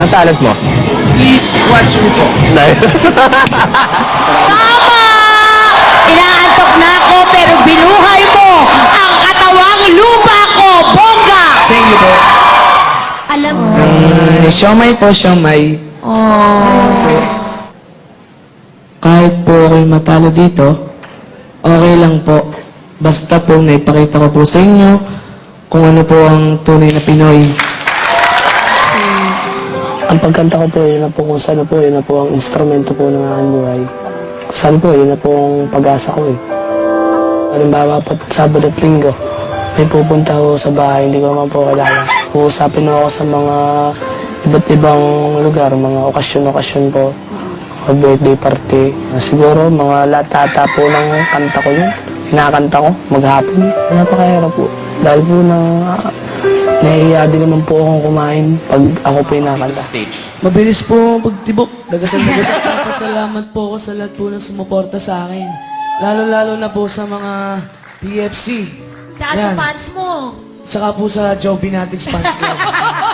Ang talent mo? Please watch me po. Tama! Inaantok na ako pero binuhay mo ang katawang lupa ko, bongga! Sa inyo po. Alam mo. Uh, siomay po, siomay. Oh. Kahit po ako'y matalo dito, okay lang po. Basta po naipakita ko po sa inyo kung ano po ang tunay na Pinoy. Ang pagkanta ko po, yun na po kung saan po, yun na po ang instrumento po ng aking buhay. Kung saan po, yun na po ang pag-asa ko eh. Halimbawa po, Sabado at Linggo, may pupunta ako sa bahay, hindi ko naman po kilala. Uusapin ako sa mga iba't ibang lugar, mga okasyon-okasyon po, mga birthday party. Siguro, mga latata po ng kanta ko yun. Kinakanta ko, maghapon. Napakahirap po. Dahil po na nahihiya din naman po akong kumain pag ako po yung nakakanta. Mabilis po pagtibok. Dagasal-dagasal. Pasalamat po ako sa lahat po na sumuporta sa akin. Lalo-lalo na po sa mga TFC. Tsaka sa Yan. fans mo. Tsaka po sa Joe Binatics Fans Club.